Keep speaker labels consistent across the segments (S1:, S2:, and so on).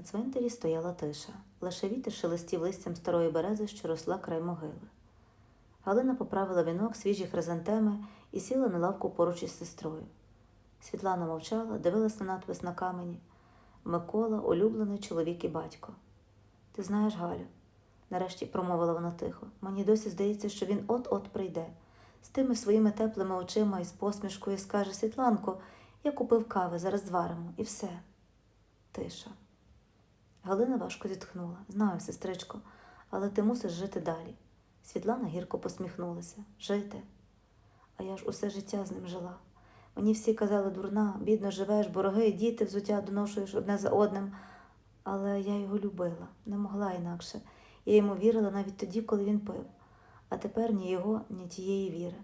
S1: На цвинтарі стояла тиша. Лише вітер шелестів листям старої берези, що росла край могили. Галина поправила вінок, свіжі хризантеми і сіла на лавку поруч із сестрою. Світлана мовчала, дивилась на надпис на камені. Микола, улюблений чоловік і батько. Ти знаєш, Галю, нарешті промовила вона тихо. Мені досі здається, що він от-от прийде, з тими своїми теплими очима і з посмішкою скаже Світланко, я купив кави, зараз зваримо, і все. Тиша. Галина важко зітхнула. Знаю, сестричко, але ти мусиш жити далі. Світлана гірко посміхнулася. Жити. А я ж усе життя з ним жила. Мені всі казали, дурна, бідно живеш, бороги, діти, взуття доношуєш одне за одним. Але я його любила, не могла інакше. Я йому вірила навіть тоді, коли він пив. А тепер ні його, ні тієї віри.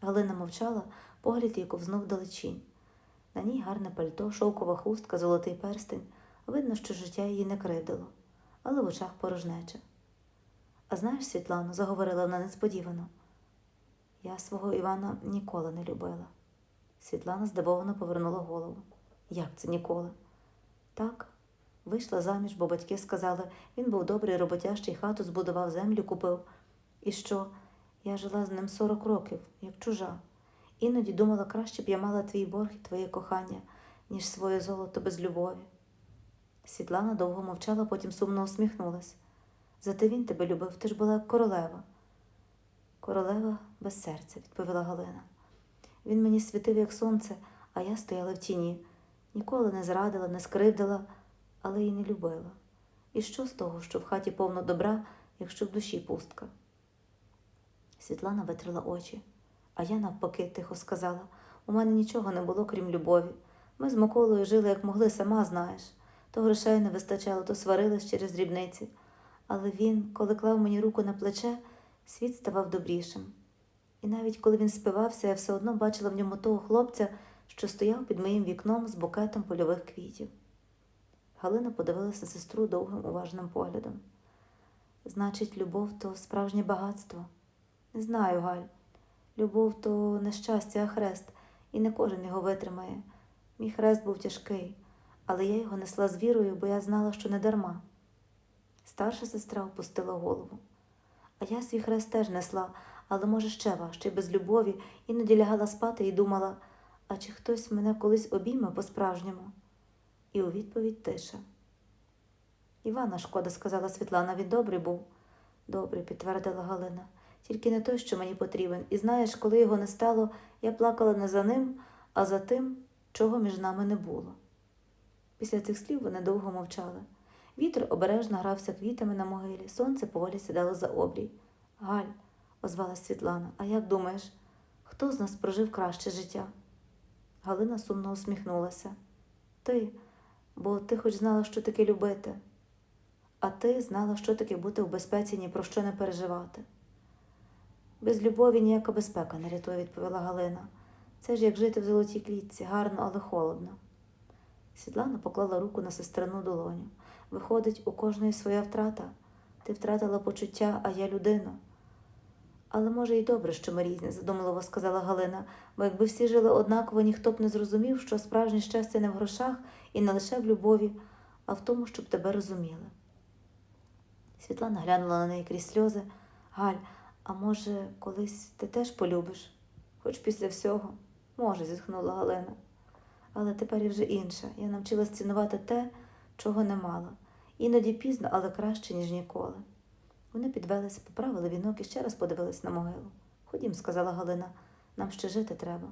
S1: Галина мовчала, погляд її ковзнув далечінь. На ній гарне пальто, шовкова хустка, золотий перстень. Видно, що життя її не кривдило, але в очах порожнеча. А знаєш, Світлано, заговорила вона несподівано, я свого Івана ніколи не любила. Світлана здивовано повернула голову. Як це ніколи? Так, вийшла заміж, бо батьки сказали, він був добрий, роботящий, хату збудував, землю купив. І що? Я жила з ним сорок років, як чужа. Іноді думала, краще б я мала твій борг і твоє кохання, ніж своє золото без любові. Світлана довго мовчала, потім сумно усміхнулась. Зате він тебе любив, ти ж була як королева. Королева без серця, відповіла Галина. Він мені світив, як сонце, а я стояла в тіні. Ніколи не зрадила, не скривдила, але й не любила. І що з того, що в хаті повно добра, якщо в душі пустка? Світлана витрила очі, а я навпаки тихо сказала у мене нічого не було, крім любові. Ми з Миколою жили, як могли, сама знаєш. То грошей не вистачало, то сварились через дрібниці. Але він, коли клав мені руку на плече, світ ставав добрішим. І навіть коли він спивався, я все одно бачила в ньому того хлопця, що стояв під моїм вікном з букетом польових квітів. Галина подивилася сестру довгим уважним поглядом. Значить, любов то справжнє багатство. Не знаю, Галь. Любов то не щастя, а хрест, і не кожен його витримає. Мій хрест був тяжкий, але я його несла з вірою, бо я знала, що не дарма. Старша сестра опустила голову. А я свій хрест теж несла, але, може, ще важче, без любові, іноді лягала спати і думала, а чи хтось мене колись обійме по-справжньому? І у відповідь тиша. Івана шкода, сказала Світлана, він добрий був. Добрий, підтвердила Галина. Тільки не той, що мені потрібен. І знаєш, коли його не стало, я плакала не за ним, а за тим, чого між нами не було. Після цих слів вони довго мовчали. Вітер обережно грався квітами на могилі, сонце поволі сідало за обрій. Галь, озвалась Світлана, а як думаєш, хто з нас прожив краще життя? Галина сумно усміхнулася. Ти, бо ти хоч знала, що таке любити, а ти знала, що таке бути в безпеці, ні про що не переживати. Без любові ніяка безпека не рятує, відповіла Галина. Це ж як жити в золотій клітці, гарно, але холодно. Світлана поклала руку на сестрину долоню. Виходить, у кожної своя втрата. Ти втратила почуття, а я людину. Але може й добре, що ми різні, задумливо сказала Галина, бо якби всі жили однаково, ніхто б не зрозумів, що справжнє щастя не в грошах і не лише в любові, а в тому, щоб тебе розуміли. Світлана глянула на неї крізь сльози. Галь, а може, колись ти теж полюбиш? Хоч після всього, може, зітхнула Галина. Але тепер я вже інша. Я навчилась цінувати те, чого не мала. Іноді пізно, але краще, ніж ніколи. Вони підвелися, поправили вінок і ще раз подивились на могилу. Ходім, сказала Галина, нам ще жити треба.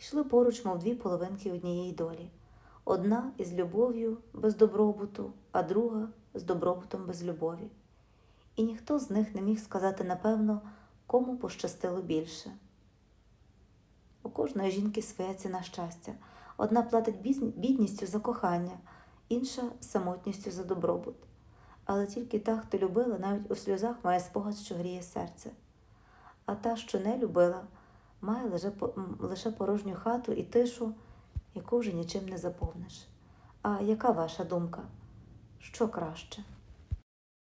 S1: Йшли поруч, мов дві половинки однієї долі. Одна із любов'ю без добробуту, а друга з добробутом без любові. І ніхто з них не міг сказати напевно, кому пощастило більше. У кожної жінки своя ціна щастя. Одна платить бідністю за кохання, інша самотністю за добробут. Але тільки та, хто любила, навіть у сльозах має спогад, що гріє серце. А та, що не любила, має лише, порожню хату і тишу, яку вже нічим не заповниш. А яка ваша думка? Що краще?